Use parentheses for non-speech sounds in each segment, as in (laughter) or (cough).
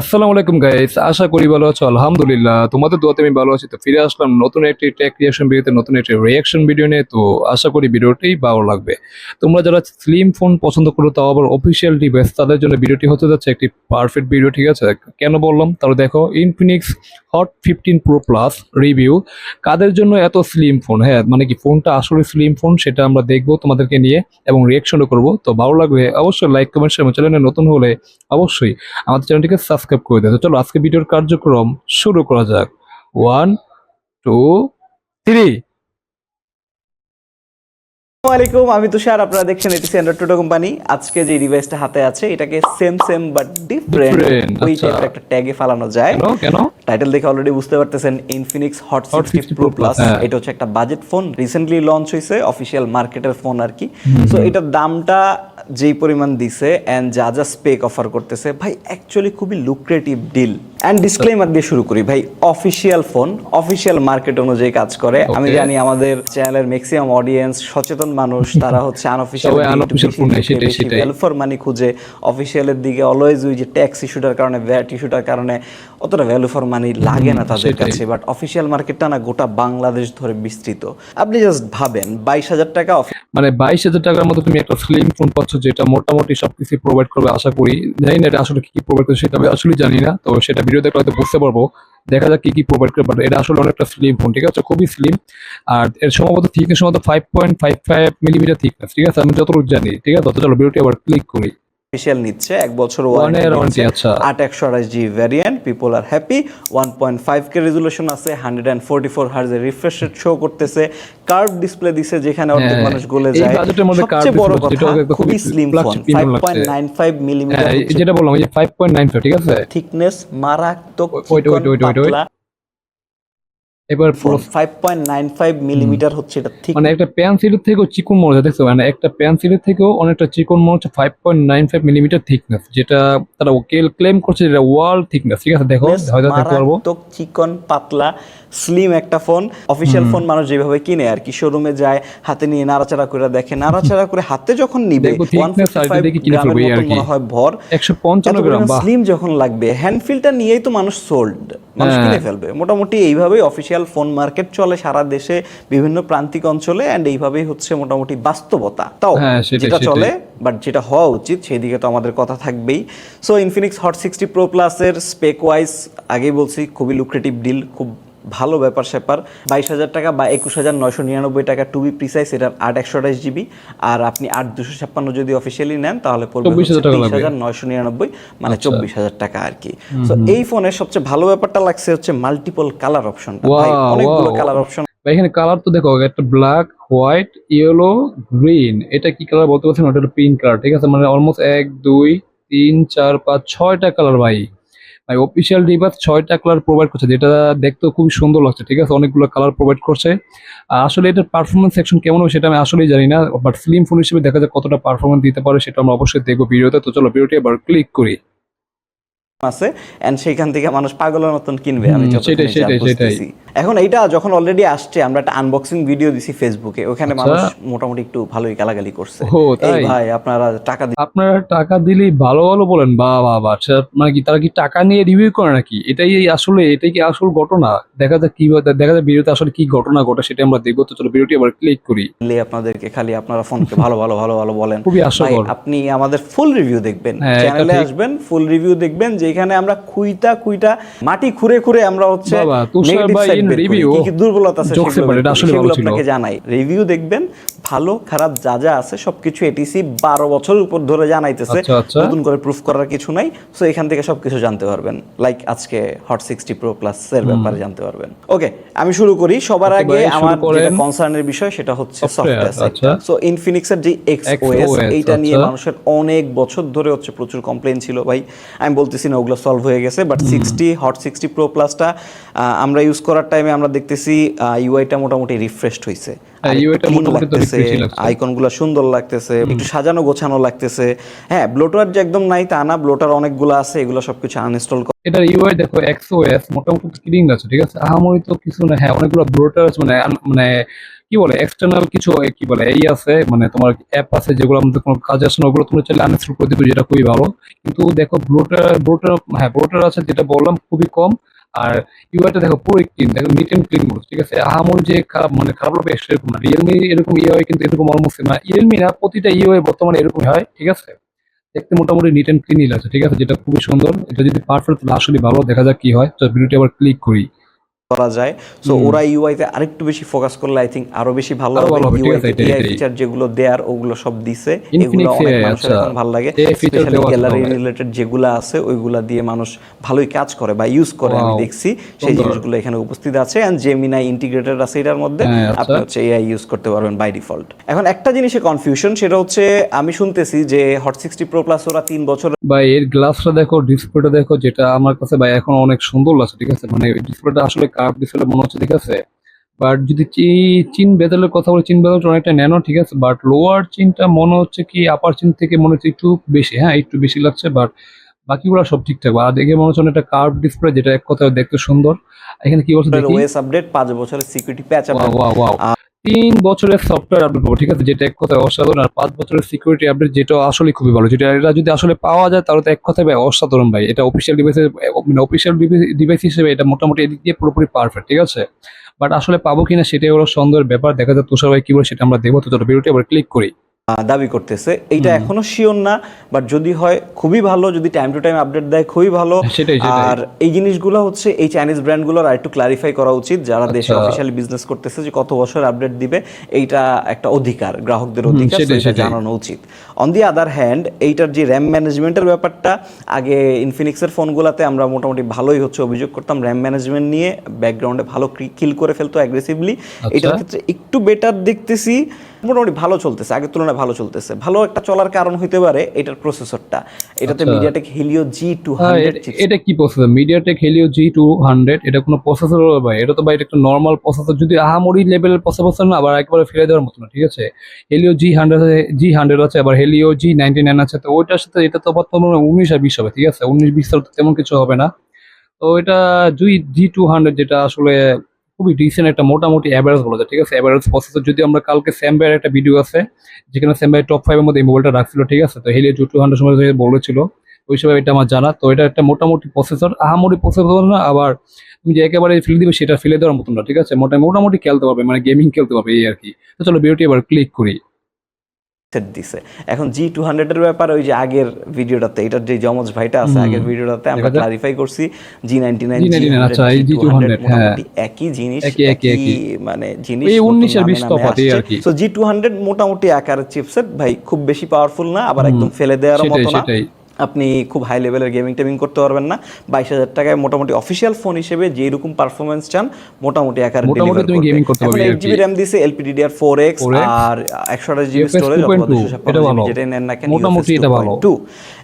আসসালামু আলাইকুম গাইস আশা করি ভালো আছো। আলহামদুলিল্লাহ, তোমাদের দোয়াতে আমি ভালো আছি। তো ফিরে আসলাম নতুন একটি টেক রিয়াকশন ভিডিওতে নতুন একটি রিয়াকশন ভিডিও নিয়ে। তো আশা করি ভিডিওটি ভালো লাগবে। তোমরা যারা স্লিম ফোন পছন্দ করো, তাও আবার অফিসিয়াল ডিভাইস তাদের জন্য ভিডিওটি হতে যাচ্ছে একটি পারফেক্ট ভিডিও ঠিক আছে? কেন বললাম? তাহলে দেখো Infinix Hot fifteen Pro Plus review কাদের জন্য এত স্লিম ফোন হ্যাঁ মানে কি ফোনটা আসলে স্লিম ফোন সেটা আমরা দেখব তোমাদেরকে নিয়ে এবং রিয়াকশনও করব। তো ভালো লাগবে অবশ্যই লাইক কমেন্ট শেয়ার চ্যানেলে নতুন হলে অবশ্যই আমাদের চ্যানেলটিকে সাবস্ক্রাইব করে দেয়। তো চলো আজকে ভিডিওর কার্যক্রম শুরু করা যাক। ওয়ান টু থ্রি আলাইকুম আমি তুষার আপনারা দেখছেন এটিসি অ্যান্ড্রয়েড টোটো কোম্পানি আজকে যে ডিভাইসটা হাতে আছে এটাকে সেম সেম বাট ডিফারেন্ট ওই আচ্ছা। টাইপের একটা ট্যাগে ফালানো যায়। কেন টাইটেল দেখে অলরেডি বুঝতে পারতেছেন Infinix Hot sixty Pro Plus. এটা হচ্ছে একটা বাজেট ফোন রিসেন্টলি লঞ্চ হয়েছে অফিসিয়াল মার্কেটের ফোন আর কি। সো এটার দামটা যেই পরিমাণ দিছে অ্যান্ড যা যা স্পেক অফার করতেছে ভাই অ্যাকচুয়ালি খুবই লুক্রেটিভ ডিল এন্ড ডিসক্লেমার দিয়ে শুরু করি ভাই অফিসিয়াল ফোন অফিসিয়াল মার্কেট অনুযায়ী কাজ করে। আমি জানি আমাদের চ্যানেলের ম্যাক্সিমাম অডিয়েন্স সচেতন মানুষ তারা হচ্ছে আনঅফিসিয়াল। ভ্যালু ফর মানি খুঁজে অফিসিয়ালের দিকে অলওয়েজ ওই যে ট্যাক্স ইস্যুটার কারণে ভ্যাট ইস্যুটার কারণে অতটা ভ্যালু ফর মানি লাগে না তাদের কাছে। বাট অফিসিয়াল মার্কেটটা না গোটা বাংলাদেশ ধরে বিস্তৃত। আপনি জাস্ট ভাবেন বাইশ হাজার টাকা মানে বাইশ হাজার টাকার মতো তুমি একটা স্লিম ফোন পাচ্ছ যেটা মোটামুটি সবকিছু প্রোভাইড করবে আশা করি। জানি না এটা আসলে কি কি প্রোভাইড করবে সেটা আমি আসলে জানি না তো সেটা ভিডিও দেখলে হয়তো বুঝতে পারব। দেখা যাক কি কি প্রোভাইড করে এটা আসলে অনেকটা স্লিম ফোন ঠিক আছে? খুবই স্লিম আর এর সম্ভবত থিকনেস সম্ভবত five point five five millimetre thickness ঠিক আছে? আমি যতটুকু জানি, ঠিক আছে? তত চলো ভিডিওটি আবার ক্লিক করি। অফিসিয়াল নিচ্ছে এক বছর দিচ্ছে। আচ্ছা। আট একশো আঠাশ জি ভ্যারিয়েন্ট পিপল আর happy one point five K resolution আছে হান্ড্রেড অ্যান্ড ফোর্টি ফোর হার্জের রিফ্রেশ রেট শো করতেছে। কার্ভ ডিসপ্লে দিছে যেখানে অর্ধেক হ্যাঁ, মানুষ গলে যায়। সবচেয়ে বড় কথা খুবই slim phone five point nine five millimetre যেটা বললাম যে ফাইভ পয়েন্ট নাইন ফাইভ ঠিক আছে? থিকনেস মারাত্মক Wait, এবার five point nine five millimetre হচ্ছে এটা ঠিক। মানে একটা পেন্সিলের থেকেও চিকন দেখছ? মানে একটা পেন্সিলের থেকেও অনেকটা চিকন five point nine five millimetre thickness যেটা তারা ক্লেম করছে যেটা ওয়াল থিকনেস ঠিক আছে? দেখো Thickness হয়তো দেখতে পারব। চিকন পাতলা স্লিম একটা ফোন অফিসিয়াল ফোন মানুষ যেভাবে কিনে আর কি শোরুমে যায় হাতে নিয়ে নাড়াচাড়া করে দেখে নাড়াচাড়া করে হাতে যখন নিবে। মনে হয় ভর। একশো পঞ্চান্ন গ্রাম স্লিম যখন লাগবে হ্যান্ডফিলটা নিয়েই তো মানুষ সোল্ড মানুষ হ্যাঁ। কিনে ফেলবে। মোটামুটি এইভাবেই অফিসিয়াল ফোন মার্কেট চলে সারা দেশে বিভিন্ন প্রান্তিক অঞ্চলে অ্যান্ড এইভাবেই হচ্ছে মোটামুটি বাস্তবতা। তাও হ্যাঁ, যেটা চলে বাট যেটা হওয়া উচিত সেই দিকে তো আমাদের কথা থাকবেই। So Infinix Hot sixty Pro প্লাসের স্পেক ওয়াইজ আগেই বলছি খুবই লুক্রেটিভ ডিল খুব ভালো ব্যাপার স্যাপার। বাইশ হাজার টাকা বা একুশ হাজার নয়শো নিরানব্বই টাকা টু বি প্রিসাইজ এটার আট একশো আঠাশ জিবি আর আপনি আট দুশো ছাপ্পান্ন যদি অফিসিয়ালি নেন তাহলে পড়বে 24,000 হাজার নয়শো নিরানব্বই মানে আচ্ছা। চব্বিশ হাজার টাকা আর কি। তো এই ফোনের সবচেয়ে ভালো ব্যাপারটা লাগছে হচ্ছে মাল্টিপল কালার অপশন অনেকগুলো কালার অপশন এখানে কালার তো দেখো একটা ব্ল্যাক হোয়াইট ইয়েলো গ্রিন এটা কি কালার বলতে পারছি না ওটা পিঙ্ক কালার ঠিক আছে? মানে অলমোস্ট এক দুই তিন চার পাঁচ ছয়টা কালার ভাই। ভাই অফিসিয়াল ডিভাইস ছয়টা কালার প্রোভাইড করছে যেটা দেখতে খুবই সুন্দর লাগছে ঠিক আছে? অনেকগুলো কালার প্রোভাইড করছে। আর আসলে এটার পারফরমেন্স সেকশন কেমন হবে সেটা আমি আসলেই জানি না বাট স্লিম ফোন হিসেবে দেখা যায় কতটা পারফরমেন্স দিতে পারে সেটা আমরা অবশ্যই দেখব ভিডিওতে। তো চলো ভিডিওটি এবার ক্লিক করি। আছে এন্ড সেইখান থেকে মানুষ পাগলের মতন কিনবে আমি সেটাই সেটাই, সেটাই। এখন এইটা যখন অলরেডি আসছে আমরা একটা আনবক্সিং ভিডিও দিছি ফেসবুকে ওখানে আচ্ছা। মানুষ মোটামুটি একটু ভালোই গালাগালি করছে। এই ভাই আপনারা টাকা আপনারা টাকা দিলেই ভালো ভালো বলেন। বা বা বা মানে কি তারা কি টাকা নিয়ে রিভিউ করে নাকি? এটাই আসলে এটাই কি আসল ঘটনা? দেখা যাক কি দেখা যাক ভিডিওতে আসলে কি ঘটনা ঘটে সেটা আমরা দেখব। তো চলো ভিডিওটি আবার ক্লিক করি। আপনাদেরকে খালি আপনারা ফোনকে ভালো ভালো ভালো ভালো বলেন। খুবই ভাই হাস্যকর আপনি আমাদের ফুল রিভিউ দেখবেন। চ্যানেলে আসবেন ফুল রিভিউ দেখবেন যেখানে আমরা খুইতা খুইতা মাটি খুঁড়ে খুঁড়ে আমরা হচ্ছে তুষার দুর্বলতা আছে সেগুলো। আপনাকে জানাই। রিভিউ দেখবেন ভালো খারাপ যা যা আছে সবকিছু এটিসি বারো বছর উপর ধরে জানাইতেছে। আচ্ছা, আচ্ছা। নতুন করে প্রুফ করার কিছু নাই। সো এখান থেকে সবকিছু জানতে পারবেন। লাইক আজকে হট সিক্সটি প্রো প্লাস এর ব্যাপারে জানতে পারবেন। ওকে আমি শুরু করি। সবার আগে আমার যেটা কনসার্নের বিষয় সেটা হচ্ছে সফটওয়্যার আচ্ছা। সো ইনফিনিক্সের যে এক্স ওএস এইটা নিয়ে আচ্ছা। মানুষের অনেক বছর ধরে হচ্ছে প্রচুর কমপ্লেন ছিল ভাই। আমি বলতেছি না ওগুলো সলভ হয়ে গেছে but sixty Hot sixty Pro প্লাসটা আমরা ইউজ করার টাইমে আমরা দেখতেছি ইউআইটা মোটামুটি রিফ্রেশড হয়েছে হ্যাঁ। আইকনগুলো সুন্দর লাগতেছে একটু সাজানো গোছানো লাগতেছে। হ্যাঁ ব্লোটার যে একদম নাই তা না ব্লোটার অনেকগুলো আছে এগুলো সবকিছু আনইনস্টল এটার ইউআই দেখো এক্সওএস মোটামুটি ক্লিন আছে ঠিক আছে? আহামরি তো কিছু না হ্যাঁ অনেকগুলো ব্লোটার আছে মানে মানে কি বলে এক্সটার্নাল কিছু কি বলে এই আছে মানে তোমার অ্যাপ আছে যেগুলো আমাদের কোনো কাজ আসে না ওগুলো তুমি চাইলে আনইনস্টল করে দিবে যেটা খুবই ভালো। কিন্তু দেখো ব্লোটার ব্লোটার হ্যাঁ ব্রোটার আছে যেটা বললাম খুবই কম। আর ইউআইটা দেখো পুরো ক্লিন দেখো নিট অ্যান্ড ক্লিন মোড ঠিক আছে? আহামরি যে খারাপ মানে খারাপ লাগবে এরকম না। রিয়েলমি এরকম ইউআই কিন্তু এরকম অলমোস্ট না। রিয়েলমি না, প্রতিটা ইউআই বর্তমানে এরকমই হয়, ঠিক আছে? দেখতে মোটামুটি নিট এন্ড ক্লিনই আছে, ঠিক আছে? যেটা খুবই সুন্দর। এটা যদি পারফেক্ট আসলে ভালো, দেখা যাক কি হয়। তো ভিডিওটি আবার ক্লিক করি। করা যায়। সো ওরা ইউআই তে আরেকটু বেশি ফোকাস করলে আই থিঙ্ক আরও বেশি ভালো হবে। ইউআই এটাই, এটাই। ফিচার যেগুলো দেয়ার ওগুলো সব দিছে। এগুলো অনেক মানুষের আচ্ছা। এখন ভালো লাগে। Specially gallery. রিলেটেড যেগুলো আছে ওইগুলা দিয়ে মানুষ ভালোই কাজ করে বা ইউজ করে আমি দেখছি। সেই জিনিসগুলো এখানে উপস্থিত আছে। এন্ড জেমিনাই ইন্টিগ্রেটেড আছে এটার মধ্যে। হ্যাঁ, আচ্ছা। আপনি হচ্ছে এআই ইউজ করতে পারবেন বাই ডিফল্ট এখন একটা জিনিসে কনফিউশন সেটা হচ্ছে আমি শুনতেছি যে হট সিক্সটি প্রো প্লাস ওরা তিন বছর বা এর গ্লাসটা দেখো ডিসপ্লেটা দেখো যেটা আমার কাছে ভাই এখন অনেক সুন্দর লাগছে ঠিক আছে? মানে ডিসপ্লেটা আসলে কার্ভ ডিসপ্লে মনে হচ্ছে ঠিক আছে? বাট যদি চিন বেতালের কথা বলে চিন বেতাল অনেকটা ন্যানো ঠিক আছে? বাট লোয়ার চিনটা মনে হচ্ছে কি আপার চিন থেকে মনে হচ্ছে একটু বেশি হ্যাঁ একটু বেশি লাগছে বাট বাকিগুলো সব ঠিকঠাক। আর দেখে মনে হচ্ছে একটা কার্ভ ডিসপ্লে যেটা এক কথায় দেখতে সুন্দর। এখানে কি বলছে দেখি? ওয়েস আপডেট পাঁচ বছরের security patch update wow wow তিন বছরের সফটওয়্যার আপডেট পাবো, ঠিক আছে? যেটা এক কথায় অসাধারণ, আর পাঁচ বছরের সিকিউরিটি আপডেট যেটা আসলে খুবই ভালো। যেটা এটা যদি আসলে পাওয়া যায়, তাহলে তো এক কথায় ভাই অসাধারণ ভাই। এটা অফিসিয়াল ডিভাইসের মানে অফিসিয়াল ডিভাইস হিসেবে এটা মোটামুটি এদিক দিয়ে পুরোপুরি পারফেক্ট ঠিক আছে? বাট আসলে পাবো কিনা সেটাই হলো সন্দেহের ব্যাপার। দেখা যায় তুষার ভাই কি বলে সেটা আমরা দেখব। তো চলো ভিডিওটি আবার ক্লিক করি। দাবি করতেছে এইটা এখনও শিওর না বাট যদি হয় খুবই ভালো যদি টাইম টু টাইম আপডেট দেয় খুবই ভালো হ্যাঁ। আর এই জিনিসগুলো হচ্ছে এই চাইনিজ ব্র্যান্ডগুলোর আর একটু ক্লারিফাই করা উচিত যারা দেশে আচ্ছা। অফিসিয়ালি বিজনেস করতেছে যে কত বছর আপডেট দিবে এইটা একটা অধিকার গ্রাহকদের অধিকার সেটাই। জানানো উচিত অন দি আদার হ্যান্ড এইটার যে র্যাম ম্যানেজমেন্টের ব্যাপারটা আগে ইনফিনিক্সের ফোনগুলোতে আমরা মোটামুটি ভালোই হচ্ছে অভিযোগ করতাম র্যাম ম্যানেজমেন্ট নিয়ে ব্যাকগ্রাউন্ডে ভালো কিল করে ফেলতো অ্যাগ্রেসিভলি আচ্ছা। এটার ক্ষেত্রে একটু বেটার দেখতেছি মোটামুটি ভালো চলতেছে আগের তুলনায় ভালো চলতেছে। ভালো একটা চলার কারণ হইতে পারে এটার প্রসেসরটা এটাতে। MediaTek Helio G two hundred এটা কি processor MediaTek Helio G two hundred এটা কোনো প্রসেসর ভাই এটা তো ভাই এটা একটা নর্মাল প্রসেসর যদি আহামরি লেভেলের প্রসেসর না আবার একবারে ফিরে দেওয়ার মতো না ঠিক আছে? Helio G hundred G hundred আছে আবার হেলিও জি নাইনটি নাইন আছে তো ওইটার সাথে এটা তো বর্তমানে উনিশ আর বিশ হবে ঠিক আছে? উনিশ বিশ তো তেমন কিছু হবে না। তো এটা জি জি টু হান্ড্রেড যেটা আসলে খুবই ডিসেন্ট একটা মোটামুটি অ্যাভারেজ বলা যায়, ঠিক আছে? অ্যাভারেজ প্রসেসর যদি আমরা কালকে স্যাম্বের একটা ভিডিও আছে, যেখানে স্যাম্বাই টপ ফাইভের মধ্যে এই মোবাইলটা রাখছিল, ঠিক আছে? তো হেলিও টু হান্ড্রেড সময় বলেছিল, ওই সময় এটা আমার জানা। তো এটা একটা মোটামুটি প্রসেসর আহামরি প্রসেসর না, আবার তুমি যে একেবারে ফেলে দিবে সেটা ফেলে দেওয়ার মতন না, ঠিক আছে? মোটামুটি মোটামুটি খেলতে পারবে মানে গেমিং খেলতে পারবে, এই আর কি। তো চলো ভিডিওটি এবার ক্লিক করি। সেট দিছে এখন জি টু হান্ড্রেডের ব্যাপার ওই যে আগের ভিডিওটাতে এটার যে জমজ ভাইটা আছে আগের ভিডিওটাতে আমরা ক্লারিফাই করছি জি নাইনটি নাইন G99 এই G200। একই জিনিস একই। মানে জিনিস এই নতুন 19 আর 20 নামে তফাৎ, এই নামে আর কি। আসছে। So, G200 মোটামুটি আকারের চিপসেট ভাই খুব বেশি পাওয়ারফুল না আবার একদম ফেলে দেওয়ার মতো না আপনি খুব হাই লেভেলের গেমিং টেমিং করতে পারবেন না। বাইশ হাজার টাকায় মোটামুটি অফিসিয়াল ফোন হিসেবে যেরকম পারফরমেন্স চান মোটামুটি আকারে gaming করতে এইট জিবি র্যাম দিছে এলপিডিডিআর ফোর এক্স 4X, আর একশো আঠাশ জিবি স্টোরেজ 2.2 যেটাই নেন না কেন মোটামুটি এটা ভালো। টু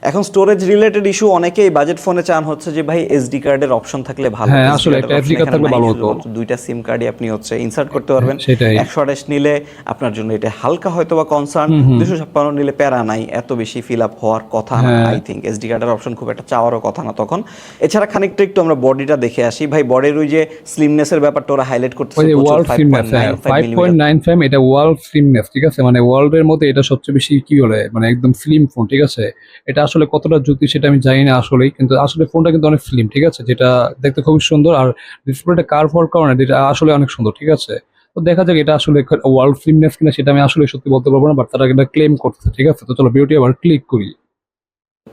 এখন স্টোরেজ রিলেটেড ইস্যু অনেকেই বাজেট ফোনে চান হচ্ছে যে ভাই এসডি কার্ডের অপশন থাকলে ভালো হ্যাঁ, আসলে একটা card এখানে থাকলে ভালো হতো। দুইটা সিম কার্ডই আপনি হচ্ছে ইনসার্ট করতে পারবেন। সেটাই। একশো আঠাশ নিলে আপনার জন্য এটা হালকা হয়তো বা কনসার্ন দুশো ছাপ্পান্ন নিলে প্যারা নাই এত বেশি ফিল আপ হওয়ার কথা না। হ্যাঁ। আই থিঙ্ক এসডি কার্ডের অপশন খুব একটা চাওয়ারও কথা না তখন। এছাড়া খানিকটা একটু আমরা বডিটা দেখে আসি। ভাই বডির ওই যে স্লিমনেসের ব্যাপারটা ওরা হাইলাইট করতেছে ওয়ার্ল্ড স্লিমনেস হ্যাঁ 5.95 ফাইভ পয়েন্ট নাইন ফাইভ এটা ওয়ার্ল্ড স্লিমনেস ঠিক আছে? মানে ওয়ার্ল্ড এর মধ্যে এটা সবচেয়ে বেশি কি বলে মানে একদম স্লিম ফোন ঠিক আছে? এটা আসলে কতটা যুক্তি সেটা আমি জানি না আসলেই কিন্তু আসলে ফোনটা কিন্তু অনেক স্লিম ঠিক আছে? যেটা দেখতে খুবই সুন্দর আর ডিসপ্লেটা কার্ভ হওয়ার কারণে এটা আসলে অনেক সুন্দর ঠিক আছে? তো দেখা যাক এটা আসলে ওয়ার্ল্ড স্লিমনেস কিনা সেটা আমি আসলে সত্যি বলতে পারব না বাট তারা এটা ক্লেম করতেছে ঠিক আছে? তো চলো বিউটি আবার ক্লিক করি।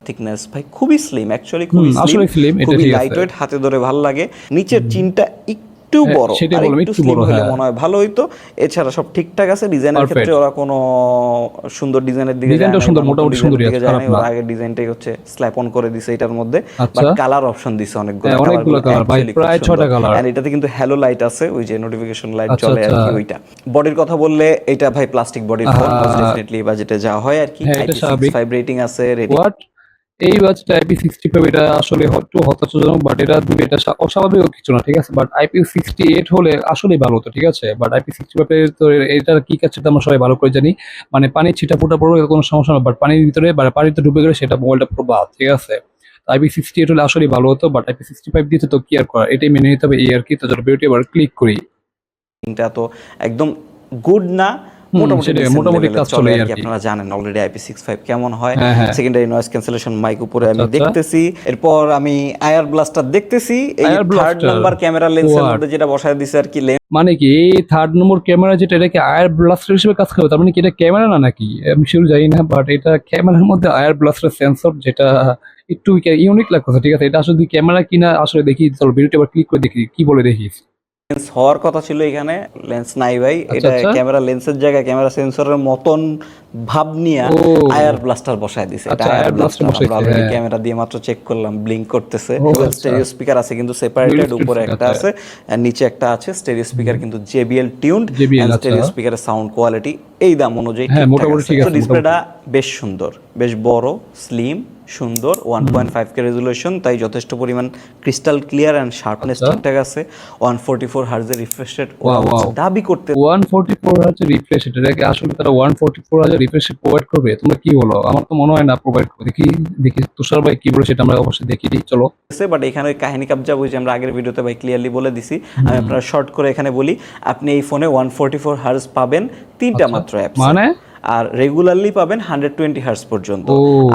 থিকনেস ভাই খুবই স্লিম অ্যাকচুয়ালি খুবই আসলে slim, এটা খুবই ঠিক আছে। লাইট ওয়েট হাতে ধরে ভালো লাগে। নিচের চিনটা একটু হ্যাঁ, বড় সেটাই আর বললাম, একটু একটু বড়, হলে হ্যাঁ। মনে হয় ভালো হইতো এছাড়া সব ঠিকঠাক আছে ডিজাইনের ক্ষেত্রে ওরা কোনো সুন্দর ডিজাইনের দিকে নাই সুন্দর, মোটামুটি সুন্দরই দিকে আছে, খারাপ না। আগের ডিজাইনটাই হচ্ছে স্ল্যাপ অন করে দিছে এটার মধ্যে। বাট কালার অপশন দিছে অনেকগুলো হ্যাঁ, অনেকগুলো colour, ভাই, প্রায় ছয়টা colour। আর এটাতে কিন্তু হ্যালো লাইট আছে ওই যে নোটিফিকেশন লাইট আচ্ছা, চলে আর কি আচ্ছা। ওইটা বডির কথা বললে এটা ভাই প্লাস্টিক বডির ফোন ডেফিনেটলি বাজেটে যাওয়া হয় আর কি হ্যাঁ, এটা ফাইভ রেটিং আছে রেটিং এই বাজটা আইপি সিক্সটি ফাইভ এটা আসলে একটু হতাশাজনক বাট এটা এটা অস্বাভাবিক কিছু না, ঠিক আছে? বাট আইপি সিক্সটি এইট হলে আসলেই ভালো হতো, ঠিক আছে? বাট আইপি সিক্সটি ফাইভ তো এটার কি কাজ সেটা আমরা সবাই ভালো করে জানি। মানে পানি ছিটা ফুটা পড়বে কোনো সমস্যা না বাট পানির ভিতরে বা পানিতে ডুবে গেলে সেটা মোবাইলটা পুরো বাদ, ঠিক আছে? আইপি সিক্সটি এইট হলে আসলেই ভালো হতো বাট আইপি সিক্সটি ফাইভ দিয়েছে তো কি আর করা? এটাই মেনে নিতে হবে, এই আর কি। তো ভিডিওটি আবার ক্লিক করি। এটা তো একদম গুড না মোটামুটি মোটামুটি কাজ চলে আর। আপনারা জানেন অলরেডি আইপি সিক্স ফাইভ কেমন হয়। সেকেন্ডারি নয়েজ ক্যান্সেলেশন মাইক উপরে আমি আচ্ছা। দেখতেছি এরপর আমি আয়ার ব্লাস্টার দেখতেছি এই থার্ড নাম্বার ক্যামেরা লেন্সের মধ্যে যেটা বসায় দিছে আর কি মানে কি এই থার্ড নম্বর ক্যামেরা যেটা এটাকে আয়ার ব্লাস্টার হিসেবে কাজ করবে তার মানে কি এটা ক্যামেরা না নাকি? আমি শিওর জানি না বাট এটা ক্যামেরার মধ্যে আয়ার ব্লাস্টার সেন্সর যেটা একটু ইউনিক লাগতেছে ঠিক আছে? এটা আসলে ক্যামেরা কিনা আসলে দেখি চলো ভিডিওটা আবার ক্লিক করে দেখি কি বলে দেখি লেন্স হওয়ার কথা ছিল এখানে লেন্স নাই ভাই এটা আচ্ছা। ক্যামেরা লেন্সের জায়গায় ক্যামেরা সেন্সরের মতন ভাব নিয়ে আয়ার ব্লাস্টার বসায় দিছে এটা আচ্ছা, আয়ার ব্লাস্টার অলরেডি হ্যাঁ। ক্যামেরা দিয়ে মাত্র চেক করলাম ব্লিঙ্ক করতেছে আচ্ছা। স্টেরিও স্পিকার আছে কিন্তু সেপারেটেড উপরে একটা আছে আর নিচে একটা আছে স্টেরিও স্পিকার কিন্তু JBL টিউনড স্টেরিও আচ্ছা। স্পিকারের সাউন্ড কোয়ালিটি এই দাম অনুযায়ী হ্যাঁ, মোটামুটি ঠিক আছে, ডিসপ্লেটা বেশ সুন্দর বেশ বড় স্লিম সুন্দর one point five K resolution তাই যথেষ্ট পরিমাণ ক্রিস্টাল ক্লিয়ার অ্যান্ড শার্পনেস আচ্ছা। ঠিকঠাক আছে। ওয়ান ফোর্টি ফোর হার্জের রিফ্রেশ রেট. দাবি করতে ওয়ান ফোর্টি ফোর হাজার রিফ্রেশ এটাকে আসলে তারা ওয়ান ফোর্টি ফোর হাজার রিফ্রেশ প্রোভাইড করবে? তোমরা কি বলো? আমার তো মনে হয় না প্রোভাইড করবে। দেখি দেখি। তুষার ভাই কি বলে সেটা আমরা অবশ্যই দেখি চলো। বাট এখানে ওই কাহিনী কাবজা বুঝি আমরা আগের ভিডিওতে ভাই ক্লিয়ারলি বলে দিছি। আমি আপনার শর্ট করে এখানে বলি আপনি এই ফোনে ওয়ান ফোর্টি ফোর হার্জ পাবেন তিনটা মাত্র অ্যাপস মানে? আর রেগুলারলি পাবেন হান্ড্রেড টোয়েন্টি হার্জ পর্যন্ত।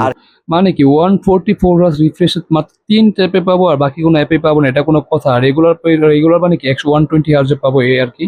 আর মানে কি one forty four hertz refresh মাত্র তিন অ্যাপে পাবো আর বাকি কোনো অ্যাপে পাবো না এটা কোনো কথা। রেগুলার রেগুলার মানে কি একশো ওয়ান টোয়েন্টি হার্সে পাবো এই আর কি।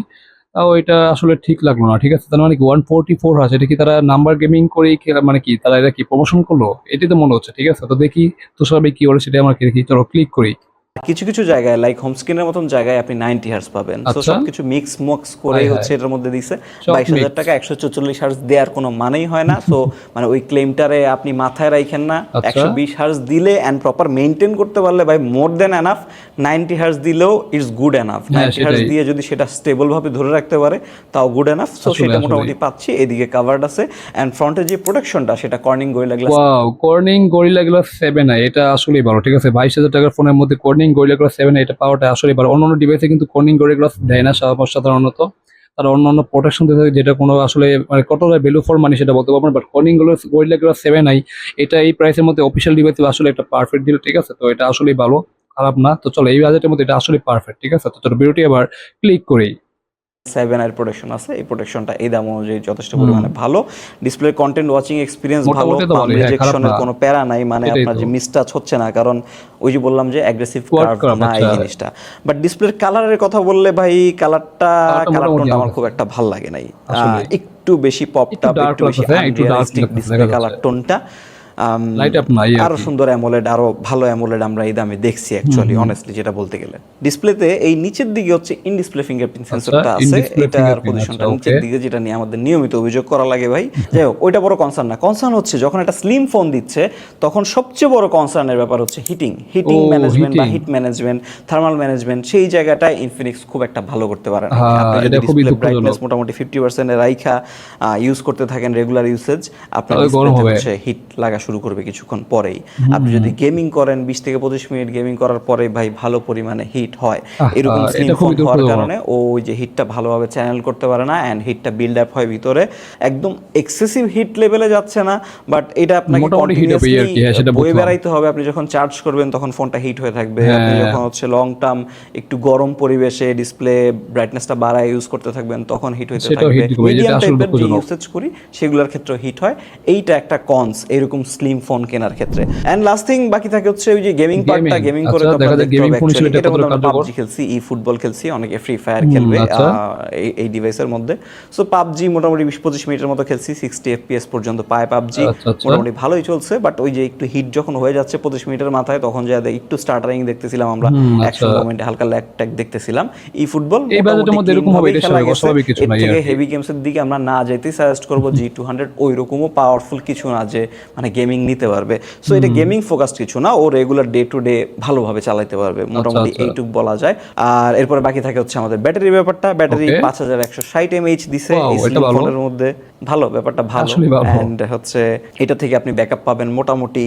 তাও এটা আসলে ঠিক লাগল না ঠিক আছে? তার মানে কি ওয়ান ফোর্টি ফোর হার্স এটা কি তারা নাম্বার গেমিং করেই মানে কি তারা এটা কি প্রমোশন করল? এটাই তো মনে হচ্ছে ঠিক আছে? তো দেখি তো ভাই কি বলে সেটা আমার দেখি চলো ক্লিক করি। কিছু কিছু জায়গায় লাইক হোম স্ক্রিনের মতন জায়গায় আপনি নাইনটি হার্স পাবেন। তো আচ্ছা। সবকিছু মিক্স মক্স করে। হচ্ছে এটার মধ্যে দিছে। সব বাইশ হাজার mix। টাকা একশো চল্লিশ হার্স দেওয়ার কোনো মানেই হয় না। তো (laughs) মানে ওই ক্লেমটারে আপনি মাথায় রাখেন না। আচ্ছা। একশো বিশ হার্স দিলে অ্যান্ড প্রপার মেনটেন করতে পারলে ভাই more then enough ninety hertz দিলেও ইটস গুড এনাফ হ্যাঁ, নাইনটি হার্স দিয়ে যদি সেটা স্টেবল ভাবে ধরে রাখতে পারে তাও গুড এনাফ সো সেটা মোটামুটি পাচ্ছি। এদিকে কাভার্ড আছে। অ্যান্ড ফ্রন্টে যে প্রোটেকশনটা সেটা Corning Gorilla glass wow Corning Gorilla glass seven এটা আসলেই ভালো। ঠিক আছে বাইশ হাজার টাকার ফোনের মধ্যে কর্নিং গরিলা গ্লাস সেভেন এটা পাওয়াটা আসলে ভালো অন্য অন্য ডিভাইসে কিন্তু কর্নিং গরিলা গ্লাস দেয় না সাধারণত। তারা অন্য অন্য প্রোটেকশন দিতে যেটা কোনো আসলে মানে কতটা ভ্যালু ফর মানি সেটা বলতে পারব না but Corning Gorilla glass seven I, এটা এই প্রাইসের মধ্যে অফিসিয়াল ডিভাইস আসলে একটা পারফেক্ট ডিল ঠিক আছে? তো এটা আসলেই ভালো, খারাপ না। তো চলো, এই বাজেটের মধ্যে এটা আসলে পারফেক্ট ঠিক আছে? তো তোর ভিডিওটি আবার ক্লিক করি। সেভেন এর প্রোটেকশন আছে এই প্রোটেকশনটা এই দাম অনুযায়ী যথেষ্ট পরিমাণে ভালো। ডিসপ্লে কন্টেন্ট ওয়াচিং এক্সপিরিয়েন্স ভালো হ্যাঁ, রিজেকশনের কোনো প্যারা নাই মানে আপনার। যে মিসটাচ হচ্ছে না কারণ ওই যে বললাম যে অ্যাগ্রেসিভ কার্ভ না এই। জিনিসটা। বাট ডিসপ্লের কালারের কথা বললে ভাই কালারটা কালার টোনটা আমার খুব একটা ভালো লাগে নাই। একটু বেশি পপ একটু টাপ একটু বেশি ডিসপ্লে কালার টোনটা আর সুন্দর অ্যামোলেড আরও ভালো অ্যামোলেড আমরা এই দামে দেখছি অ্যাকচুয়ালি অনেস্টলি যেটা বলতে গেলে। ডিসপ্লেতে এই নিচের দিকে হচ্ছে ইন ডিসপ্লে ফিঙ্গারপ্রিন্ট সেন্সরটা আছে। এটার পজিশনটা আচ্ছা, নিচের দিকে যেটা নিয়ে আমাদের নিয়মিত অভিযোগ করা লাগে ভাই। যাই হোক ওইটা বড় কনসার্ন না। কনসার্ন হচ্ছে যখন একটা স্লিম ফোন দিচ্ছে তখন সবচেয়ে বড় কনসার্নের ব্যাপার হচ্ছে হিটিং হিটিং ম্যানেজমেন্ট বা হিট ম্যানেজমেন্ট থার্মাল ম্যানেজমেন্ট সেই জায়গাটায় ইনফিনিক্স খুব একটা ভালো করতে পারে না। হ্যাঁ, ডিসপ্লে ব্রাইটনেস মোটামুটি ফিফটি পার্সেন্টের রাইখা ইউজ করতে থাকেন রেগুলার ইউসেজ আপনার হচ্ছে হিট লাগা শুরু করবে কিছুক্ষণ পরেই। আপনি যদি গেমিং করেন বিশ থেকে পঁচিশ মিনিট গেমিং করার পরে ভাই ভালো পরিমাণে হিট হয়। এরকম স্লিম ফোন হওয়ার কারণে ও ওই যে হিটটা ভালোভাবে চ্যানেল করতে পারে না অ্যান্ড হিটটা বিল্ড আপ হয় ভিতরে। একদম এক্সেসিভ হিট লেভেলে যাচ্ছে না বাট এটা আপনাকে হ্যাঁ, বয়ে বেড়াইতে হবে। আপনি যখন চার্জ করবেন তখন ফোনটা হিট হয়ে থাকবে। আপনি হ্যাঁ। যখন হচ্ছে লং টার্ম একটু গরম পরিবেশে ডিসপ্লে ব্রাইটনেসটা বাড়ায় ইউজ করতে থাকবেন তখন হিট হইতে থাকবে। মিডিয়াম টাইপের যে ইউসেজ করি সেগুলোর ক্ষেত্রে হিট হয়। এইটা একটা কনস এরকম স্লিম ফোন কেনার ক্ষেত্রে এন্ড লাস্ট থিং বাকি থাকে হচ্ছে ওই যে গেমিং পার্টটা গেমিং করে আচ্ছা, তো আপনার যায় দেখতে হবে এটা আমরা কার্যকর? খেলছি ই ফুটবল খেলছি অনেকে ফ্রি ফায়ার খেলবে আচ্ছা। এই ডিভাইসের মধ্যে সো পাবজি মোটামুটি বিশ পঁচিশ মিনিটের মতো খেলছি সিক্সটি এফপিএস পর্যন্ত পায় পাবজি আচ্ছা। মোটামুটি ভালোই চলছে বাট ওই যে একটু হিট যখন হয়ে যাচ্ছে পঁচিশ মিনিটের মাথায় তখন যা একটু স্টার্টারিং দেখতেছিলাম আমরা অ্যাকশন। মোমেন্টে হালকা ল্যাগ ট্যাগ দেখতেছিলাম ই ফুটবল এই বাজেটের মধ্যে এরকম হবে, এটা স্বাভাবিক, কিছু আর থেকে। হেভি গেমসের দিকে আমরা না যেতেই সাজেস্ট করব জি টু হান্ড্রেড ওই রকমও পাওয়ারফুল কিছু না যে মানে গেমিং নিতে পারবে। সো এটা গেমিং ফোকাসড কিছু না ও রেগুলার ডে টু ডে ভালোভাবে চালাতে পারবে মোটামুটি আচ্ছা। এইটুক বলা যায়। আর এরপরে বাকি থাকে হচ্ছে আমাদের ব্যাটারি ব্যাপারটা। ব্যাটারি পাঁচ হাজার একশো ষাট এমএইচ দিছে। ফোনের মধ্যে। ভালো ব্যাপারটা ভালো। ভালো। অ্যান্ড হচ্ছে এটা থেকে আপনি ব্যাকআপ পাবেন মোটামুটি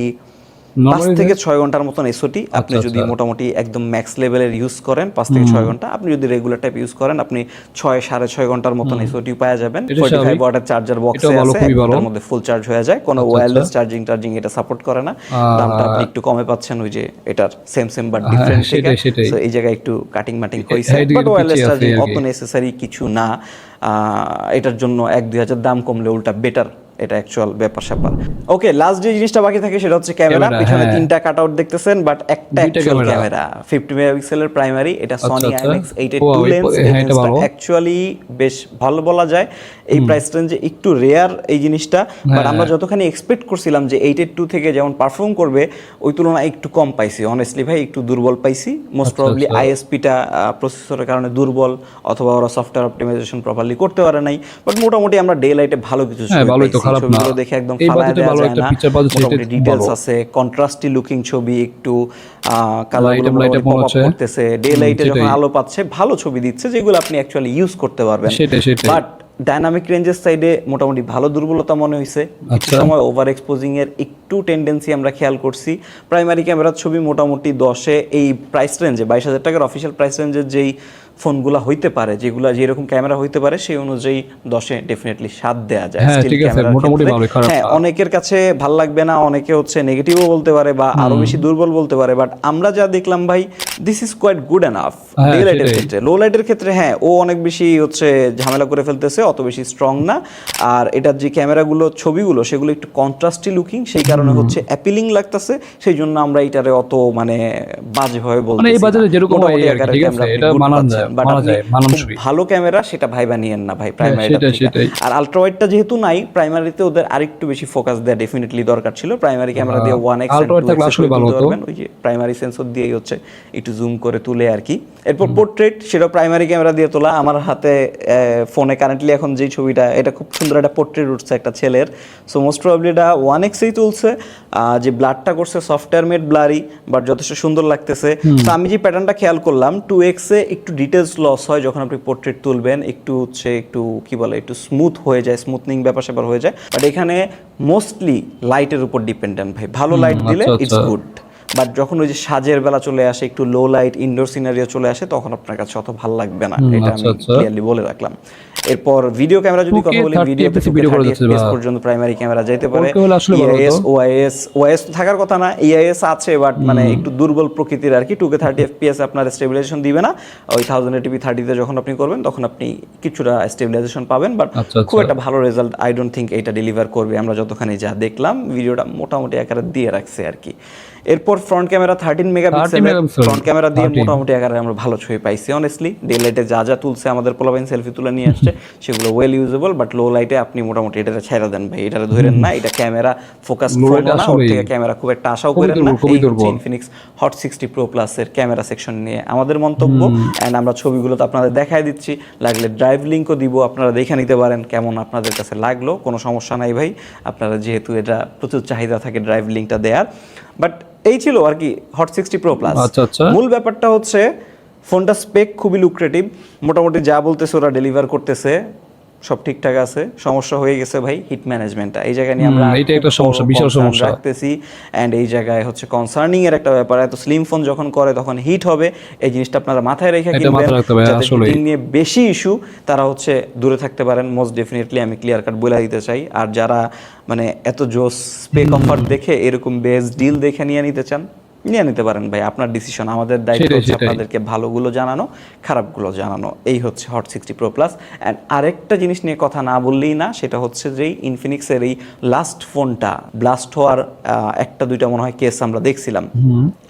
পাঁচ থেকে ছয় ঘণ্টার মতন এসওটি আপনি আচ্ছা, যদি আচ্ছা। মোটামুটি একদম ম্যাক্স লেভেলের ইউজ করেন পাঁচ থেকে ছয় ঘণ্টা। আপনি যদি রেগুলার টাইপ ইউজ করেন আপনি ছয় সাড়ে ছয় ঘণ্টার মতন এসওটি পাওয়া যাবেন। এটা ফোর্টি ফাইভ ওয়াটের চার্জার বক্সে আছে। ঘণ্টার মধ্যে ফুল চার্জ হয়ে যায়। কোনো ওয়্যারলেস চার্জিং টার্জিং এটা সাপোর্ট করে না। দামটা আপনি একটু কমে পাচ্ছেন ওই যে এটার সেম সেম বাট ডিফারেন্ট থেকে। এই জায়গায় একটু কাটিং মাটিং হয়েছে হ্যাঁ, বাট ওয়্যারলেস চার্জিং অত নেসেসারি কিছু না। এটার জন্য এক দুই হাজার দাম কমলে উল্টা বেটার এটা অ্যাকচুয়াল ব্যাপার স্যাপার। ওকে লাস্ট যে জিনিসটা বাকি থাকে সেটা হচ্ছে ক্যামেরা পিছনে হ্যাঁ। তিনটা কাট আউট দেখতেছেন বাট একটা অ্যাকচুয়াল ক্যামেরা ফিফটি মেগাপিক্সেলের প্রাইমারি এটা সনি। আইএমএক্স এইটের টু লেন্স হ্যাঁ। অ্যাকচুয়ালি বেশ ভালো বলা যায়। এই প্রাইস রেঞ্জে একটু রেয়ার এই জিনিসটা বাট হ্যাঁ। আমরা যতখানি এক্সপেক্ট করছিলাম যে এইটের টু থেকে যেমন পারফর্ম করবে ওই তুলনায় একটু কম পাইছি। অনেস্টলি ভাই একটু দুর্বল পাইছি। মোস্ট প্রবাবলি আইএসপিটা প্রসেসরের কারণে দুর্বল অথবা ওরা সফটওয়্যার অপটিমাইজেশন প্রপারলি করতে পারে নাই। বাট মোটামুটি আমরা ডে লাইটে ভালো কিছু খারাপ না। দেখে একদম এই ফালায় বাজেটে ভালো একটা এটা ডিটেলস আছে কন্ট্রাস্টি লুকিং ছবি একটু মনে হচ্ছে। করতেছে ডে লাইটে যখন আলো পাচ্ছে ভালো ছবি দিচ্ছে যেগুলো আপনি অ্যাকচুয়ালি ইউজ করতে পারবেন সেটাই, সেটাই। বাট ডাইনামিক রেঞ্জের সাইডে মোটামুটি ভালো দুর্বলতা মনে হয়েছে কিছু আচ্ছা। সময় ওভার এক্সপোজিং এর একটু টেন্ডেন্সি আমরা খেয়াল করছি প্রাইমারি ক্যামেরার ছবি মোটামুটি দশে এই প্রাইস রেঞ্জে বাইশ হাজার টাকার অফিসিয়াল প্রাইস রেঞ্জের যেই ফোনগুলো হইতে পারে যেগুলো যেরকম ক্যামেরা হইতে পারে সেই অনুযায়ী দশে ডেফিনেটলি সাত দেওয়া যায় হ্যাঁ, হ্যাঁ অনেকের কাছে ভালো লাগবে না অনেকে হচ্ছে নেগেটিভও বলতে পারে বা আরও বেশি দুর্বল বলতে পারে বাট আমরা যা দেখলাম ভাই this is quite good enough day লাইটের ক্ষেত্রে। লো লাইটের ক্ষেত্রে হ্যাঁ ও অনেক বেশি হচ্ছে ঝামেলা করে ফেলতেছে অত বেশি স্ট্রং না। আর এটার যে ক্যামেরাগুলো ছবিগুলো সেগুলো একটু কন্ট্রাস্টি লুকিং সেই কারণে হচ্ছে অ্যাপিলিং লাগতেছে সেই জন্য আমরা এটারে অত মানে বাজেভাবে বলতে মানে এই বাজারে যেরকম? এটা মানা যায়, মানানসই। ভালো ক্যামেরা সেটা ভাইবা নিয়েন না ভাই প্রাইমারি সেটাই। আর আলট্রাওয়াইডটা যেহেতু নাই প্রাইমারিতে ওদের আরেকটু বেশি ফোকাস দেওয়া ডেফিনেটলি দরকার ছিল। প্রাইমারি ক্যামেরা দিয়ে ওয়ান এক্স আসলে ভালো হতো। ওই যে প্রাইমারি সেন্সর দিয়েই হচ্ছে একটু জুম করে তুলে আর কি। এরপর পোর্ট্রেট সেটা প্রাইমারি ক্যামেরা দিয়ে তোলা। আমার হাতে ফোনে কারেন্টলি এখন যেই ছবিটা এটা খুব সুন্দর একটা পোর্ট্রেট উঠছে একটা ছেলের। সো মোস্ট প্রবলি এটা ওয়ান এক্সেই তুলছে। যে ব্লাডটা করছে সফটওয়্যার মেড ব্লারি বাট যথেষ্ট সুন্দর লাগতেছে। তো আমি যে প্যাটার্নটা খেয়াল করলাম টু এক্সে একটু ডিটেলস লস হয় যখন আপনি পোর্ট্রেট তুলবেন একটু হচ্ছে একটু কি বলে একটু স্মুথ হয়ে যায় স্মুথনিং ব্যাপার স্যাপার হয়ে যায়। বাট এখানে মোস্টলি লাইটের উপর ডিপেন্ডেন্ট ভাই। ভালো লাইট দিলে আচ্ছা, ইটস আচ্ছা। গুড বাট যখন ওই যে সাজের বেলা চলে আসে একটু লো লাইট ইনডোর সিনারিও চলে আসে তখন আপনার কাছে অত ভালো লাগবে না। এটা আমি আচ্ছা, আচ্ছা। ক্লিয়ারলি বলে রাখলাম। এরপর ভিডিও ক্যামেরা যদি কথা বলি 30 ভিডিও video করা যাচ্ছে বা- পর্যন্ত প্রাইমারি ক্যামেরা যাইতে পারে। E 4K হলে আসলে ভালো হতো। ইআইএস ওআইএস ওআইএস থাকার কথা না ইআইএস আছে বাট মানে একটু দুর্বল প্রকৃতির আর কি টুকে থার্টি এফপিএস আপনার স্টেবিলাইজেশন দিবে না। ওই থাউজেন্ড এটিপি থার্টিতে যখন আপনি করবেন তখন আপনি কিছুটা স্টেবিলাইজেশন পাবেন বাট আচ্ছা, আচ্ছা। খুব একটা ভালো রেজাল্ট আই ডোন্ট থিঙ্ক এটা ডেলিভার করবে। আমরা যতখানি যা দেখলাম ভিডিওটা মোটামুটি আকারে দিয়ে রাখছে আর কি। এরপর front camera thirteen megapixel megapixel, front camera দিয়ে মোটামুটি আকারে আমরা ভালো ছবি পাইছি অনেস্টলি ডে লাইটে যা যা তুলছে আমাদের পোলাবাইন সেলফি তুলে নিয়ে আসছে (laughs) সেগুলো ওয়েল ইউজেবল বাট লো লাইটে আপনি মোটামুটি এটা ছেড়ে দেন ভাই এটা ধরেন না এটা ক্যামেরা ফোকাস Low না ওর থেকে ক্যামেরা খুব একটা আশাও করেন না। ইনফিনিক্স হট সিক্সটি প্রো প্লাসের ক্যামেরা সেকশন নিয়ে আমাদের মন্তব্য অ্যান্ড আমরা ছবিগুলো তো আপনাদের দেখাই দিচ্ছি লাগলে ড্রাইভ লিঙ্কও দিব আপনারা দেখে নিতে পারেন কেমন আপনাদের কাছে লাগল কোনো সমস্যা নাই ভাই। আপনারা যেহেতু এটা প্রচুর চাহিদা থাকে ড্রাইভ লিঙ্কটা দেওয়ার বাট এই ছিল আর কি হট সিক্সটি প্রো প্লাস। মূল ব্যাপারটা হচ্ছে ফোনটা স্পেক খুবই লুক্রেটিভ মোটামুটি যা বলতেছে ওরা ডেলিভার করতেছে। সব ঠিকঠাক আছে। সমস্যা হয়ে গেছে ভাই হিট ম্যানেজমেন্টটা এই জায়গায় নিয়ে আমরা এইটা একটা সমস্যা, বিশাল সমস্যা। রাখতেছি। অ্যান্ড এই জায়গায় হচ্ছে কনসার্নিং এর একটা ব্যাপার এত স্লিম ফোন যখন করে তখন হিট হবে। এই জিনিসটা আপনারা মাথায় রেখে এটা কিনবেন। মাথায় রাখতে হবে, যাদের আসলেই। নিয়ে বেশি ইস্যু তারা হচ্ছে দূরে থাকতে পারেন। মোস্ট ডেফিনেটলি আমি ক্লিয়ার কাট বলে দিতে চাই। আর যারা মানে এত জোস স্পেক অফার দেখে এরকম বেস ডিল দেখে নিয়ে নিতে চান নিয়ে নিতে পারেন ভাই আপনার ডিসিশন আমাদের দায়িত্ব হচ্ছে আপনাদেরকে ভালোগুলো জানানো খারাপগুলো জানানো। এই হচ্ছে Hot sixty Pro Plus and আরেকটা জিনিস নিয়ে কথা না বললেই না সেটা হচ্ছে যে ইনফিনিক্সের এই লাস্ট ফোনটা ব্লাস্ট হওয়ার একটা দুইটা মনে হয় কেস আমরা দেখছিলাম।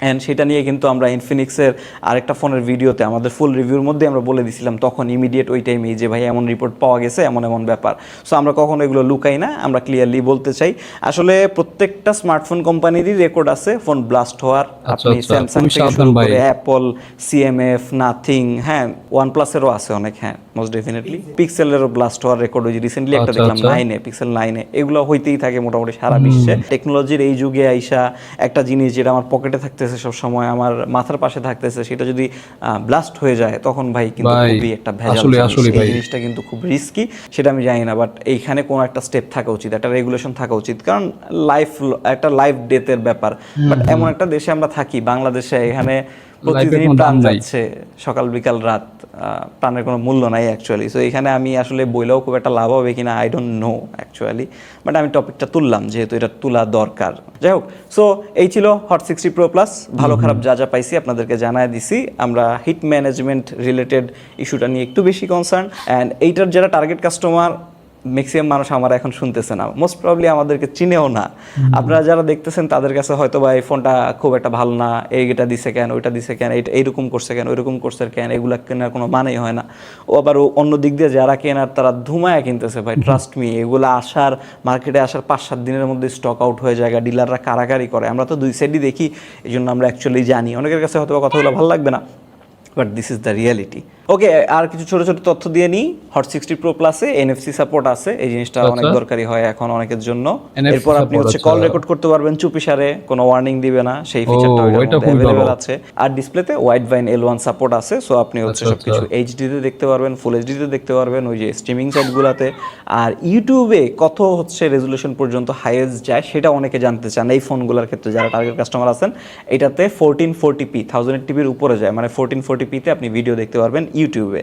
অ্যান্ড সেটা নিয়ে কিন্তু আমরা ইনফিনিক্সের আরেকটা ফোনের ভিডিওতে আমাদের ফুল রিভিউর মধ্যে আমরা বলে দিছিলাম তখন ইমিডিয়েট ওই টাইমেই যে ভাই এমন রিপোর্ট পাওয়া গেছে এমন এমন ব্যাপার। সো আমরা কখনো এগুলো লুকাই না আমরা ক্লিয়ারলি বলতে চাই। আসলে প্রত্যেকটা স্মার্টফোন কোম্পানিরই রেকর্ড আছে ফোন ব্লাস্ট হওয়ার। আপনি আচ্ছা, স্যামসাং খুবই থেকে শুরু করে অ্যাপল সিএমএফ নাথিং হ্যাঁ ওয়ান প্লাসেরও আছে অনেক হ্যাঁ। মোস্ট ডেফিনেটলি পিক্সেলেরও ব্লাস্ট হওয়ার রেকর্ড হয়েছে রিসেন্টলি একটা আচ্ছা, দেখলাম। নাইনে পিক্সেল নাইনে এগুলো হইতেই থাকে মোটামুটি সারা বিশ্বে। টেকনোলজির এই যুগে আইসা একটা জিনিস যেটা আমার পকেটে থাকতেছে সব সময় আমার মাথার পাশে থাকতেছে সেটা যদি ব্লাস্ট হয়ে যায় তখন ভাই কিন্তু খুবই একটা ভেজাল। আসলে এই জিনিসটা কিন্তু খুব রিস্কি সেটা আমি জানি না বাট এইখানে কোনো একটা স্টেপ থাকা উচিত একটা রেগুলেশন থাকা উচিত। কারণ লাইফ একটা লাইফ ডেথের ব্যাপার। বাট এমন একটা দেশে আমরা থাকি বাংলাদেশে এখানে প্রতিদিনই প্রাণ যাচ্ছে সকাল বিকাল রাত প্রাণের কোনো মূল্য নাই অ্যাকচুয়ালি সো এখানে আমি আসলে বইলেও খুব একটা লাভ হবে কিনা I don't know actually but আমি টপিকটা তুললাম যেহেতু এটা তোলা দরকার। যাই হোক সো এই ছিল হট সিক্সটি প্রো প্লাস ভালো খারাপ যা যা পাইছি আপনাদেরকে জানায় দিছি। আমরা হিট ম্যানেজমেন্ট রিলেটেড ইস্যুটা নিয়ে একটু বেশি কনসার্ন অ্যান্ড এইটার যারা টার্গেট কাস্টমার ম্যাক্সিমাম মানুষ আমার এখন শুনতেছে না। মোস্ট প্রবলি আমাদেরকে চিনেও না। আপনারা যারা দেখতেছেন তাদের কাছে হয়তো বা এই ফোনটা খুব একটা ভালো না। এইটা দিছে কেন ওইটা দিছে কেন এইটা এইরকম করছে কেন ওইরকম করছে কেন এগুলো কেনার কোনো মানেই হয় না। ও আবার ও অন্য দিক দিয়ে যারা কেনার তারা ধুমায়া কিনতেছে ভাই ট্রাস্ট মি এগুলো আসার মার্কেটে আসার পাঁচ সাত দিনের মধ্যে স্টক আউট হয়ে যায় ডিলাররা কারাকারি করে। আমরা তো দুই সাইডই দেখি এই জন্য আমরা অ্যাকচুয়ালি জানি। অনেকের কাছে হয়তো বা কথাগুলো ভালো লাগবে না। But this is the reality. Okay আর কিছু ছোট ছোট তথ্য দিয়ে নিই। হট সিক্সটি প্রো প্লাসে এনএফসি সাপোর্ট আছে। এই জিনিসটা অনেক আচ্ছা। দরকারি হয় এখন অনেকের জন্য। এরপর আপনি হচ্ছে আচ্ছা। কল রেকর্ড করতে পারবেন চুপিসারে কোনো ওয়ার্নিং দিবে না সেই ফিচারটা। অ্যাভেলেবেল আছে। আর ডিসপ্লেতে Widevine L one support আছে সো আপনি হচ্ছে আচ্ছা, সবকিছু এইচডিতে দেখতে পারবেন ফুল এইচডিতে দেখতে পারবেন ওই যে স্ট্রিমিং সাইটগুলোতে আর ইউটিউবে কত হচ্ছে রেজুলেশন পর্যন্ত হাইয়েস্ট যায় সেটা অনেকে জানতে চান। এই ফোনগুলোর ক্ষেত্রে যারা টার্গেট কাস্টমার আছেন এটাতে ফোরটিন ফোরটি পি থাউজেন্ড টিভির উপরে যায়। মানে ফোরটিন ফোরটি পিতে আপনি ভিডিও দেখতে পারবেন ইউটিউবে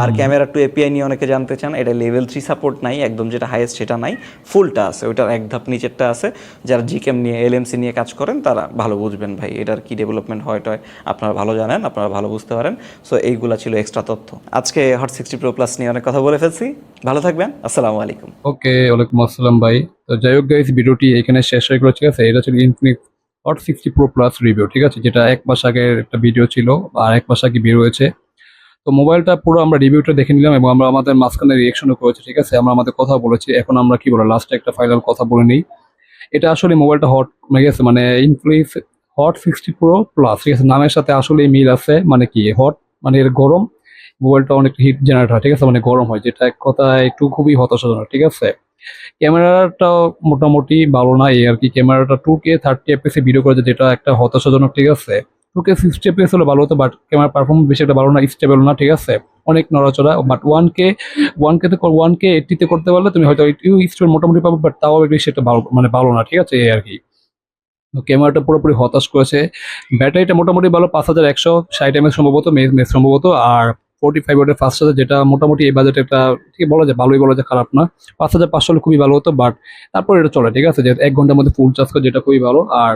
আর ক্যামেরা টু এপিআই নিয়ে অনেকে জানতে চান এটা লেভেল থ্রি সাপোর্ট নাই একদম যেটা হাইয়েস্ট সেটা নাই ফুলটা আছে ওইটার এক ধাপ নিচেরটা আছে। যারা জিকেম নিয়ে এলএমসি নিয়ে কাজ করেন তারা ভালো বুঝবেন ভাই এটার কি ডেভেলপমেন্ট হয় টয় আপনারা ভালো জানেন আপনারা ভালো বুঝতে পারেন। সো এইগুলা ছিল এক্সট্রা তথ্য। আজকে হট সিক্সটি প্রো প্লাস নিয়ে অনেক কথা বলে ফেলছি। ভালো থাকবেন আসসালামু আলাইকুম। ওকে ওয়ালাইকুম আসসালাম ভাই। তো যাই হোক গাইস ভিডিওটি এখানে শেষ হয়ে গেল ঠিক আছে? এটা ছিল Infinix Hot sixty Pro Plus review ঠিক আছে? যেটা এক মাস আগের একটা ভিডিও ছিল, আর এক মাস আগে বের হয়েছে তো মোবাইলটা পুরো আমরা রিভিউটা দেখে নিলাম এবং আমরা আমাদের মাঝখানে রিয়েকশনও করেছি, ঠিক আছে? আমরা আমাদের কথা বলেছি। এখন আমরা কি বলে লাস্টে একটা ফাইনাল কথা বলে নিই। এটা আসলে মোবাইলটা হট ঠিক আছে? মানে Infinix Hot sixty Pro Plus ঠিক আছে? নামের সাথে আসলে মিল আছে মানে কি? হট মানে এর গরম মোবাইলটা অনেক হিট জেনারেট হয়, ঠিক আছে? মানে গরম হয়, যেটা এক কথায় একটু খুবই হতাশাজনক, ঠিক আছে? ক্যামেরাটাও মোটামুটি ভালো না এই আর কি। ক্যামেরাটা টু কে থার্টি এফএসে ভিডিও করেছে, যেটা একটা হতাশাজনক, ঠিক আছে? টু কে সিক্সটি এফএস হলে ভালো হতো বাট ক্যামেরা পারফরমেন্স বেশি একটা ভালো না স্টেবল না, ঠিক আছে? অনেক নড়াচড়া but one K one K তে ওয়ান কে এইটিতে করতে পারলে তুমি হয়তো এইটিও স্টোর মোটামুটি পাবে বাট তাও একটা ভালো মানে ভালো না, ঠিক আছে? এই আর কি। ক্যামেরাটা পুরোপুরি হতাশ করেছে। ব্যাটারিটা মোটামুটি ভালো, পাঁচ হাজার একশো ষাট এমএস সম্ভবত মেস সম্ভবত, আর ফোর্টি ফাইভ ওয়াটের ফার্স্ট চার্জার যেটা মোটামুটি এই বাজেটে একটা ঠিক বলা যায়, ভালোই বলা যায়, খারাপ না। পাঁচ হাজার পাঁচশো হলে খুবই ভালো হতো বাট তারপর এটা চলে, ঠিক আছে? যে এক ঘণ্টার মধ্যে ফুল চার্জ করে, যেটা খুবই ভালো। আর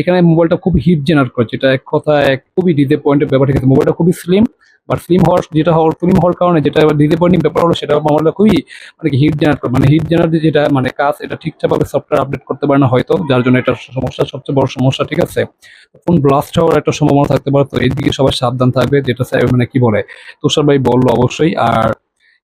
এখানে মোবাইলটা খুব হিট জেনারেট করে যেটা এক কথায় খুবই ডিসঅ্যাপয়েন্টেড ব্যাপার ঠিক আছে মোবাইলটা খুবই স্লিম বাট স্লিম হওয়ার, যেটা হওয়ার স্লিম হওয়ার কারণে যেটা এবার ডিসঅ্যাপয়েন্টিং ব্যাপার হলো সেটা মোবাইলটা খুবই মানে কি হিট জেনারেট মানে হিট জেনারেট যেটা মানে কাজ এটা ঠিকঠাকভাবে সফটওয়্যার আপডেট করতে পারে না হয়তো, যার জন্য এটা সমস্যা, সবচেয়ে বড় সমস্যা, ঠিক আছে? ফোন ব্লাস্ট হওয়ার একটা সম্ভাবনা থাকতে পারে, তো এইদিকে সবাই সাবধান থাকবে, যেটা মানে কি বলে, তুষার ভাই বলল অবশ্যই, আর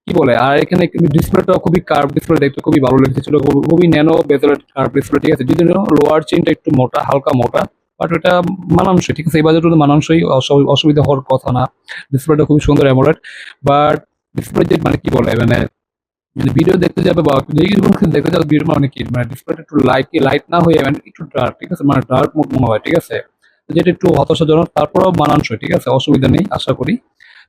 কি বলে, আর এখানে ডিসপ্লেটা খুবই কার্ভ ডিসপ্লে দেখতে খুবই ভালো লেগেছিল খুব- খুবই ন্যানো, বেজেলের কার্ভ ডিসপ্লে ঠিক আছে? যদি লোয়ার চেনটা একটু মোটা, হালকা মোটা বাট ওটা মানানসই, ঠিক আছে? এই বাজেট মানানসই, অসু- অসুবিধা হওয়ার কথা না। ডিসপ্লেটা খুবই সুন্দর অ্যামোলেড বাট ডিসপ্লে যে মানে কি বলে মানে মানে ভিডিও দেখতে যাবে বা যেগুলো দেখতে যাবে ভিডিও মানে কি? মানে ডিসপ্লেটা একটু লাইট লাইট না হয়ে মানে একটু ডার্ক ঠিক আছে? মানে ডার্ক মনে হয়, ঠিক আছে? যেটা একটু হতাশাজনক, তারপরেও মানানসই, ঠিক আছে? অসুবিধা নেই, আশা করি।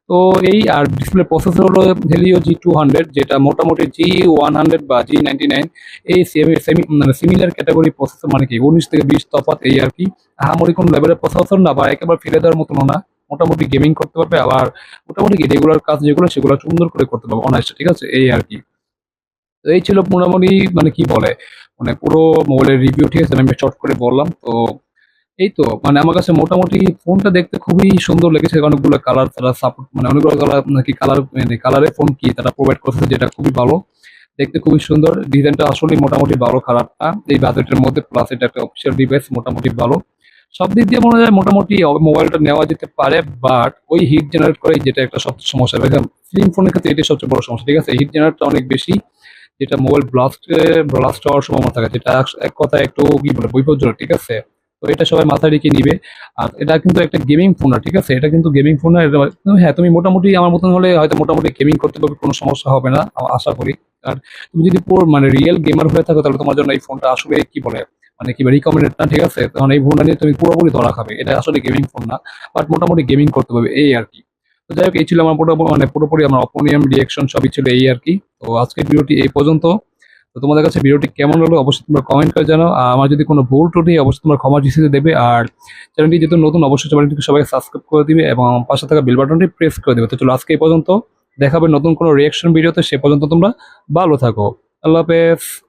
তো এই আর ডিসপ্লে প্রসেসর হলো হেলিও জি টু হান্ড্রেড যেটা মোটামুটি জি ওয়ান হান্ড্রেড বা জি নাইনটি নাইন এই সেমি মানে সিমিলার ক্যাটাগরি প্রসেসর মানে কি? উনিশ থেকে বিশ তফাত এই আর কি। আহামরি কোন লেভেলের প্রসেসর না বা একেবারে ফিরে দেওয়ার মতনও না। মোটামুটি গেমিং করতে পারবে, আবার মোটামুটি রেগুলার কাজ যেগুলো, সেগুলো সুন্দর করে করতে পারবে অনায়াসে ঠিক আছে? এই আর কি। তো এই ছিল মোটামুটি মানে কি বলে? মানে পুরো মোবাইলের রিভিউ ঠিক আছে? আমি শর্ট করে বললাম, তো এই তো মানে আমার কাছে মোটামুটি ফোনটা দেখতে খুবই সুন্দর লেগেছে অনেকগুলো কালার তারা সাপোর্ট মানে অনেকগুলো কালার নাকি কালার মানে কালারের ফোন কি তারা প্রোভাইড করছে যেটা খুবই ভালো, দেখতে খুবই সুন্দর ডিজাইনটা আসলে মোটামুটি ভালো খারাপ এই বাজেটের মধ্যে প্লাস এটা একটা অফিসিয়াল ডিভাইস মোটামুটি ভালো, সব দিক দিয়ে মনে হয় মোটামুটি মোবাইলটা নেওয়া যেতে পারে বাট ওই হিট জেনারেট করে যেটা একটা সবচেয়ে সমস্যা স্লিম ফোনের ক্ষেত্রে এটাই সবচেয়ে বড় সমস্যা, ঠিক আছে হিট জেনারেটটা অনেক বেশি, যেটা মোবাইল ব্লাস্ট ব্লাস্ট হওয়ার সম্ভাবনা থাকে, যেটা এক- কথায় একটু কি বলে বিপজ্জনক, ঠিক আছে তো এটা সবাই মাথায় রেখে নিবে। আর এটা কিন্তু একটা গেমিং ফোন না, ঠিক আছে? এটা কিন্তু গেমিং ফোন না হ্যাঁ তুমি মোটামুটি আমার মতন হলে হয়তো মোটামুটি গেমিং করতে পারবে, কোনো সমস্যা হবে না আশা করি। আর তুমি যদি পুরো মানে রিয়েল গেমার হয়ে থাকো, তাহলে তোমার জন্য এই ফোনটা আসলে কি বলে? মানে কি রিকমেন্ডেড না, ঠিক আছে? তখন এই ফোনটা নিয়ে তুমি পুরোপুরি ধরা খাবে। এটা আসলে গেমিং ফোন না বাট মোটামুটি গেমিং করতে পারবে, এই আর কি। তো যাই হোক, এই ছিল আমার মানে পুরোপুরি আমার অপোনিয়াম রিয়েকশন সবই ছিল এই আর কি। তো আজকের ভিডিওটি এই পর্যন্ত। তো তোমাদের কাছে ভিডিওটি কেমন হলো অবশ্যই তোমরা কমেন্ট করে জানাও। আর আমার যদি কোনো ভুল হয়, অবশ্যই তোমরা ক্ষমা জিসিতে দেবে। আর চ্যানেলটি যেহেতু নতুন অবশ্যই চ্যানেলটিকে সবাই সাবস্ক্রাইব করে দিবে এবং পাশে থাকা বেল বাটনটি প্রেস করে দেবে। তো চলো আজকে এই পর্যন্ত দেখাবে নতুন কোনো রিয়াকশন ভিডিওতে সে পর্যন্ত তোমরা ভালো থাকো। আল্লাহ হাফেজ।